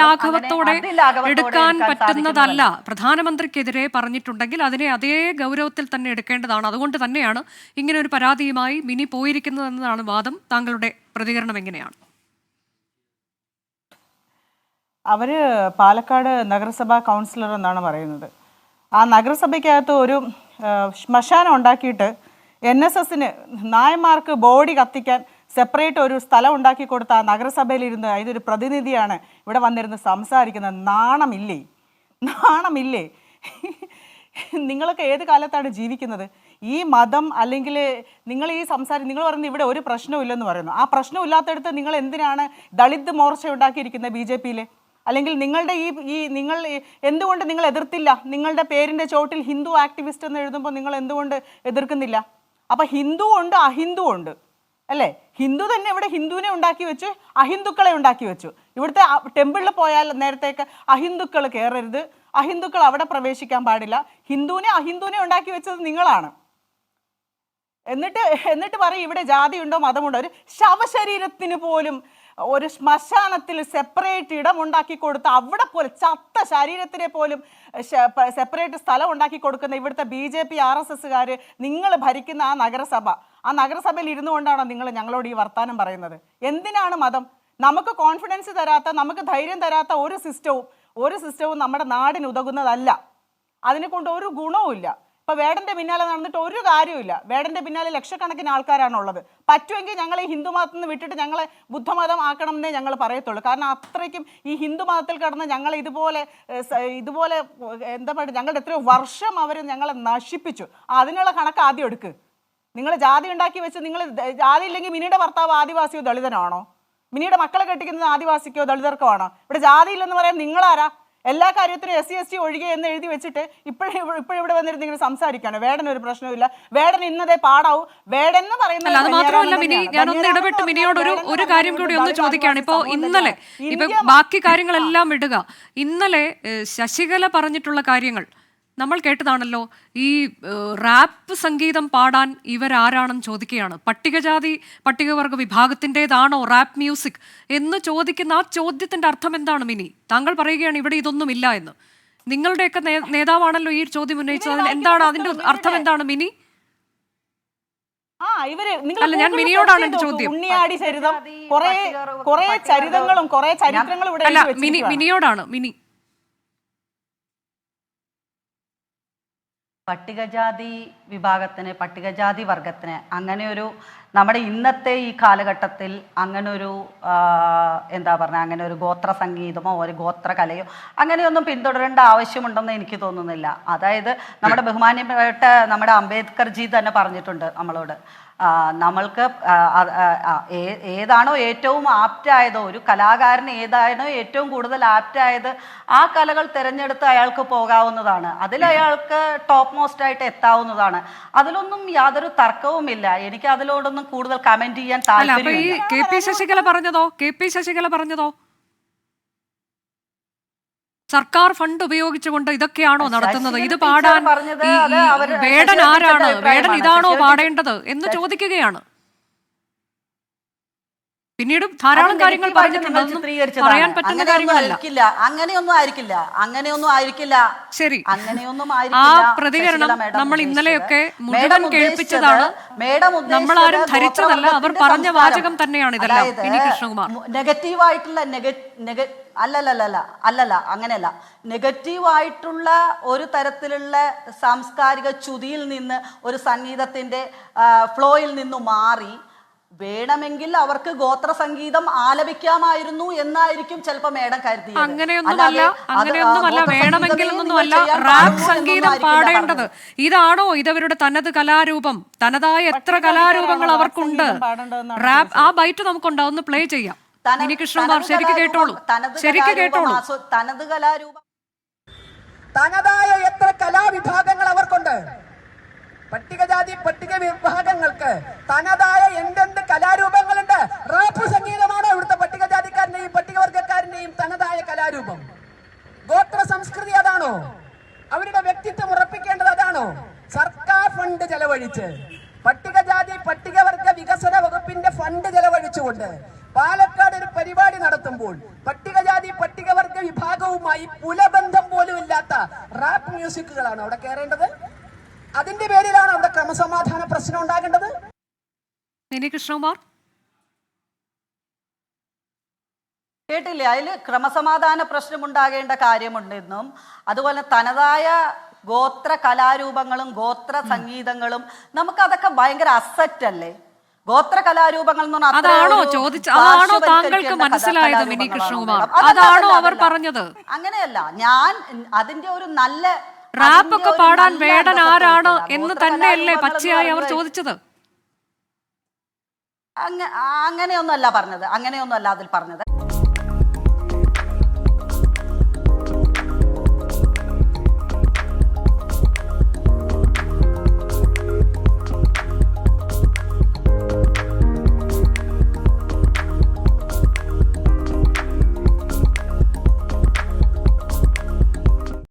അതിലാഘവത്തോടെ എടുക്കാൻ പറ്റുന്നതല്ല. പ്രധാനമന്ത്രിക്കെതിരെ പറഞ്ഞിട്ടുണ്ടെങ്കിൽ അതിനെ അതേ ഗൗരവത്തിൽ തന്നെ എടുക്കേണ്ടതാണ്. അതുകൊണ്ട് തന്നെയാണ് ഇങ്ങനെ ഒരു പരാതിയുമായി മിനി പോയിരിക്കുന്നതെന്നതാണ് വാദം. താങ്കളുടെ പ്രതികരണം എങ്ങനെയാണ്? അവർ പാലക്കാട് നഗരസഭാ കൗൺസിലർ എന്നാണ് പറയുന്നത്. ആ നഗരസഭയ്ക്കകത്ത് ഒരു ശ്മശാനം ഉണ്ടാക്കിയിട്ട് എൻ എസ് എസിന് നായന്മാർക്ക് ബോഡി കത്തിക്കാൻ സെപ്പറേറ്റ് ഒരു സ്ഥലം ഉണ്ടാക്കി കൊടുത്ത ആ നഗരസഭയിലിരുന്ന് അതിന്റെ ഒരു പ്രതിനിധിയാണ് ഇവിടെ വന്നിരുന്ന് സംസാരിക്കുന്നത്. നാണമില്ലേ? നാണമില്ലേ? നിങ്ങളൊക്കെ ഏത് കാലത്താണ് ജീവിക്കുന്നത്? ഈ മതം അല്ലെങ്കിൽ നിങ്ങൾ ഈ സംസാരം നിങ്ങൾ പറയുന്നത് ഇവിടെ ഒരു പ്രശ്നമില്ലെന്ന് പറയുന്നു. ആ പ്രശ്നം ഇല്ലാത്തടത്ത് നിങ്ങൾ എന്തിനാണ് ദളിത് മോർച്ച ഉണ്ടാക്കിയിരിക്കുന്നത് ബി ജെ പിയിലെ? അല്ലെങ്കിൽ നിങ്ങളുടെ ഈ ഈ നിങ്ങൾ എന്തുകൊണ്ട് നിങ്ങൾ എതിർത്തില്ല? നിങ്ങളുടെ പേരിന്റെ ചോട്ടിൽ ഹിന്ദു ആക്ടിവിസ്റ്റ് എന്ന് എഴുതുമ്പോൾ നിങ്ങൾ എന്തുകൊണ്ട് എതിർക്കുന്നില്ല? അപ്പം ഹിന്ദു ഉണ്ട് അഹിന്ദു ഉണ്ട്. അല്ലേ? ഹിന്ദു തന്നെ ഇവിടെ ഹിന്ദുവിനെ ഉണ്ടാക്കി വെച്ചു അഹിന്ദുക്കളെ ഉണ്ടാക്കി വെച്ചു. ഇവിടുത്തെ ടെമ്പിളിൽ പോയാൽ നേരത്തേക്ക് അഹിന്ദുക്കൾ കയറരുത് അഹിന്ദുക്കൾ അവിടെ പ്രവേശിക്കാൻ പാടില്ല. ഹിന്ദുവിനെ അഹിന്ദുവിനെ ഉണ്ടാക്കി വെച്ചത് നിങ്ങളാണ്. എന്നിട്ട് എന്നിട്ട് പറയും ഇവിടെ ജാതിയുണ്ടോ മതമുണ്ടോ? ഒരു ശവശരീരത്തിന് പോലും ഒരു ശ്മശാനത്തിൽ സെപ്പറേറ്റ് ഇടം ഉണ്ടാക്കി കൊടുത്ത് അവിടെ പോലും ചത്ത ശരീരത്തിനെ പോലും സെപ്പറേറ്റ് സ്ഥലം ഉണ്ടാക്കി കൊടുക്കുന്ന ഇവിടുത്തെ B J P R S എസ്സുകാർ നിങ്ങൾ ഭരിക്കുന്ന ആ നഗരസഭ. ആ നഗരസഭയിൽ ഇരുന്നു കൊണ്ടാണോ നിങ്ങൾ ഞങ്ങളോട് ഈ വർത്തമാനം പറയുന്നത്? എന്തിനാണ് മതം? നമുക്ക് കോൺഫിഡൻസ് തരാത്ത നമുക്ക് ധൈര്യം തരാത്ത ഒരു സിസ്റ്റവും ഒരു സിസ്റ്റവും നമ്മുടെ നാടിന് ഉതകുന്നതല്ല. അതിനെ കൊണ്ട് ഒരു ഗുണവുമില്ല. ഇപ്പൊ വേടന്റെ പിന്നാലെ നടന്നിട്ട് ഒരു കാര്യമില്ല വേടന്റെ പിന്നാലെ ലക്ഷക്കണക്കിന് ആൾക്കാരാണുള്ളത്. പറ്റുമെങ്കിൽ ഞങ്ങൾ ഈ ഹിന്ദു മതത്തിൽ നിന്ന് വിട്ടിട്ട് ഞങ്ങളെ ബുദ്ധമതം ആക്കണം എന്നേ ഞങ്ങൾ പറയത്തുള്ളൂ. കാരണം അത്രയ്ക്കും ഈ ഹിന്ദു മതത്തിൽ കിടന്ന് ഞങ്ങൾ ഇതുപോലെ ഇതുപോലെ എന്താ പറയുക ഞങ്ങളുടെ എത്രയോ വർഷം അവർ ഞങ്ങളെ നശിപ്പിച്ചു. അതിനുള്ള കണക്ക് ആദ്യം എടുക്ക്. നിങ്ങൾ ജാതി ഉണ്ടാക്കി വെച്ച് നിങ്ങൾ ജാതി ഇല്ലെങ്കിൽ മിനിയുടെ ഭർത്താവ് ആദിവാസിയോ ദളിതനാണോ? മിനിയുടെ മക്കളെ കെട്ടിക്കുന്നത് ആദിവാസിക്കോ ദളിതർക്കോ ആണോ? ഇവിടെ ജാതിയില്ലെന്ന് പറയാൻ നിങ്ങളാരാ? എല്ലാ കാര്യത്തിനും എസ് സി എസ് ടി ഒഴികെ എന്ന് എഴുതി വെച്ചിട്ട് ഇപ്പോഴും ഇപ്പോഴിവിടെ വന്നിരുന്ന് ഇങ്ങനെ സംസാരിക്കാണ് വേടൻ ഒരു പ്രശ്നമില്ല വേടൻ ഇന്നതേ പാടാവൂ വേടൻ എന്ന് പറയുന്നത് അത് മാത്രമല്ല മിനി ഒന്ന്. ഇടപെട്ട് മിനിയോട് ഒരു ഒരു കാര്യം കൂടി ഒന്ന് ചോദിക്കുകയാണ് ഇപ്പോ ഇന്നലെ. ഇപ്പൊ ബാക്കി കാര്യങ്ങളെല്ലാം ഇടുക ഇന്നലെ ശശികല പറഞ്ഞിട്ടുള്ള കാര്യങ്ങൾ നമ്മൾ കേട്ടതാണല്ലോ ഈ റാപ്പ് സംഗീതം പാടാൻ ഇവരാരാണെന്ന് ചോദിക്കുകയാണ്. പട്ടികജാതി പട്ടികവർഗ വിഭാഗത്തിന്റെതാണോ റാപ്പ് മ്യൂസിക് എന്ന് ചോദിക്കുന്ന ആ ചോദ്യത്തിന്റെ അർത്ഥം എന്താണ് മിനി? താങ്കൾ പറയുകയാണ് ഇവിടെ ഇതൊന്നും ഇല്ല എന്ന്. നിങ്ങളുടെയൊക്കെ നേതാവാണല്ലോ ഈ ചോദ്യം ഉന്നയിച്ചത്. എന്താണ് അതിന്റെ അർത്ഥം എന്താണ് മിനി? ആ ഇവർ നിങ്ങൾ അല്ല, ഞാൻ മിനിയോടാണ് എന്റെ ചോദ്യം. ഉണ്ണിയാടി ചരിതം കുറെ കുറെ ചരിതങ്ങളും കുറെ ചരിത്രങ്ങളും ഇവിടെ അല്ല മിനി മിനിയോടാണ്. മിനി പട്ടികജാതി വിഭാഗത്തിന് പട്ടികജാതി വർഗത്തിന് അങ്ങനെ ഒരു നമ്മുടെ ഇന്നത്തെ ഈ കാലഘട്ടത്തിൽ അങ്ങനൊരു എന്താ പറഞ്ഞ അങ്ങനെ ഒരു ഗോത്ര സംഗീതമോ ഒരു ഗോത്ര കലയോ അങ്ങനെയൊന്നും പിന്തുടരേണ്ട ആവശ്യമുണ്ടെന്ന് എനിക്ക് തോന്നുന്നില്ല. അതായത് നമ്മുടെ ബഹുമാന്യപ്പെട്ട നമ്മുടെ അംബേദ്കർജി തന്നെ പറഞ്ഞിട്ടുണ്ട് നമ്മളോട്. നമ്മൾക്ക് ഏതാണോ ഏറ്റവും ആപ്റ്റായതോ ഒരു കലാകാരന് ഏതാണോ ഏറ്റവും കൂടുതൽ ആപ്റ്റായത് ആ കലകൾ തിരഞ്ഞെടുത്ത് അയാൾക്ക് പോകാവുന്നതാണ്. അതിൽ അയാൾക്ക് ടോപ്പ് മോസ്റ്റ് ആയിട്ട് എത്താവുന്നതാണ്. അതിലൊന്നും യാതൊരു തർക്കവുമില്ല. എനിക്ക് അതിലോടൊന്നും കൂടുതൽ കമന്റ് ചെയ്യാൻ താല്പര്യം കെ പി ശശികല പറഞ്ഞതോ? കെ പി ശശികല പറഞ്ഞതോ? സർക്കാർ ഫണ്ട് ഉപയോഗിച്ചുകൊണ്ട് ഇതൊക്കെയാണോ നടത്തുന്നത്? ഇത് പാടാൻ വേടൻ ആരാണ്? വേടൻ ഇതാണോ പാടേണ്ടത് എന്ന് ചോദിക്കുകയാണ്. പിന്നീട് ധാരാളം കാര്യങ്ങൾ പറഞ്ഞിട്ടുണ്ട്. പറയാൻ പറ്റുന്ന കാര്യങ്ങളല്ല. ആയിരിക്കില്ല. അങ്ങനെയൊന്നും ആയിരിക്കില്ല. അങ്ങനെയൊന്നും ആയിരിക്കില്ല. ശരി. അങ്ങനെയൊന്നും ആ പ്രതികരണം നമ്മൾ. ഇന്നലെയൊക്കെ മുഴുവൻ കേൾപ്പിച്ചതാണ്. മേഡം ആരും ധരിച്ചതല്ല. അവർ പറഞ്ഞ വാചകം തന്നെയാണ് ഇതെല്ലാം. കൃഷ്ണകുമാർ. നെഗറ്റീവായിട്ടുള്ള നെഗ നെഗ അല്ലല്ലല്ല അല്ലല്ല. അങ്ങനെയല്ല. നെഗറ്റീവായിട്ടുള്ള ഒരു തരത്തിലുള്ള സാംസ്കാരിക ചുതിയിൽ നിന്ന് ഒരു സംഗീതത്തിന്റെ ഫ്ലോയിൽ നിന്ന് മാറി വേണമെങ്കിൽ അവർക്ക് ഗോത്ര സംഗീതം ആലപിക്കാമായിരുന്നു എന്നായിരിക്കും ചിലപ്പോ മേഡം കരുതി അങ്ങനെയൊന്നുമല്ല അങ്ങനെയൊന്നുമല്ല വേണമെങ്കിൽ ഒന്നുമല്ല റാപ്പ് സംഗീതം പാടേണ്ടത്. ഇതാണോ ഇതവരുടെ തനത് കലാരൂപം? തനതായ എത്ര കലാരൂപങ്ങൾ അവർക്കുണ്ട്? റാപ്പ് ആ ബൈറ്റ് നമുക്കുണ്ട് ഒന്ന് പ്ലേ ചെയ്യാം. കൃഷ്ണകുമാർ ശരിക്ക് കേട്ടോളൂ. ശരിക്ക് കേട്ടോളൂ. തനത് കലാരൂപം. തനതായ എത്ര കലാവിഭാഗങ്ങൾ അവർക്കുണ്ട്? പട്ടികജാതി പട്ടിക വിഭാഗങ്ങൾക്ക് തനതായ എന്തെന്ത് കലാരൂപങ്ങളുണ്ട്? റാപ്പ് സംഗീതമാണ് ഇവിടുത്തെ പട്ടികജാതിക്കാരന്റെയും പട്ടികവർഗക്കാരന്റെയും തനതായ കലാരൂപം? ഗോത്ര സംസ്കൃതി അതാണോ? അവരുടെ വ്യക്തിത്വം ഉറപ്പിക്കേണ്ടത് അതാണോ? സർക്കാർ ഫണ്ട് ചെലവഴിച്ച് പട്ടികജാതി പട്ടികവർഗ വികസന വകുപ്പിന്റെ ഫണ്ട് ചെലവഴിച്ചുകൊണ്ട് പാലക്കാട് ഒരു പരിപാടി നടത്തുമ്പോൾ പട്ടികജാതി പട്ടികവർഗ വിഭാഗവുമായി പുലബന്ധം പോലും ഇല്ലാത്ത റാപ്പ് മ്യൂസിക്കുകളാണ് അവിടെ കയറേണ്ടത് അതിന്റെ അവിടെ ക്രമസമാധാന പ്രശ്നം ഉണ്ടാകേണ്ടത്? മിനി കൃഷ്ണകുമാർ. കേട്ടില്ലേ? അതിൽ ക്രമസമാധാന പ്രശ്നമുണ്ടാകേണ്ട കാര്യമുണ്ടെന്നും അതുപോലെ തനതായ ഗോത്ര കലാരൂപങ്ങളും ഗോത്ര സംഗീതങ്ങളും നമുക്കതൊക്കെ ഭയങ്കര അസറ്റ് അല്ലേ? ഗോത്ര കലാരൂപങ്ങൾ എന്ന് പറഞ്ഞാൽ അതാണോ അതാണോ താങ്കൾക്ക് മനസ്സിലായത് മിനി കൃഷ്ണകുമാർ? അതാണോ അവർ. പറഞ്ഞത്? അങ്ങനെയല്ല. ഞാൻ അതിന്റെ ഒരു നല്ല റാപ്പ് അതിന്റെ ഒക്കെ ഒരു പാടാൻ വേടൻ ആരാണ് എന്ന് തന്നെയല്ലേ പച്ചയായി അവർ ചോദിച്ചത്? അങ്ങ- അങ്ങനെയൊന്നും അല്ല പറഞ്ഞത്. അങ്ങനെയൊന്നും അല്ല അതിൽ പറഞ്ഞത്.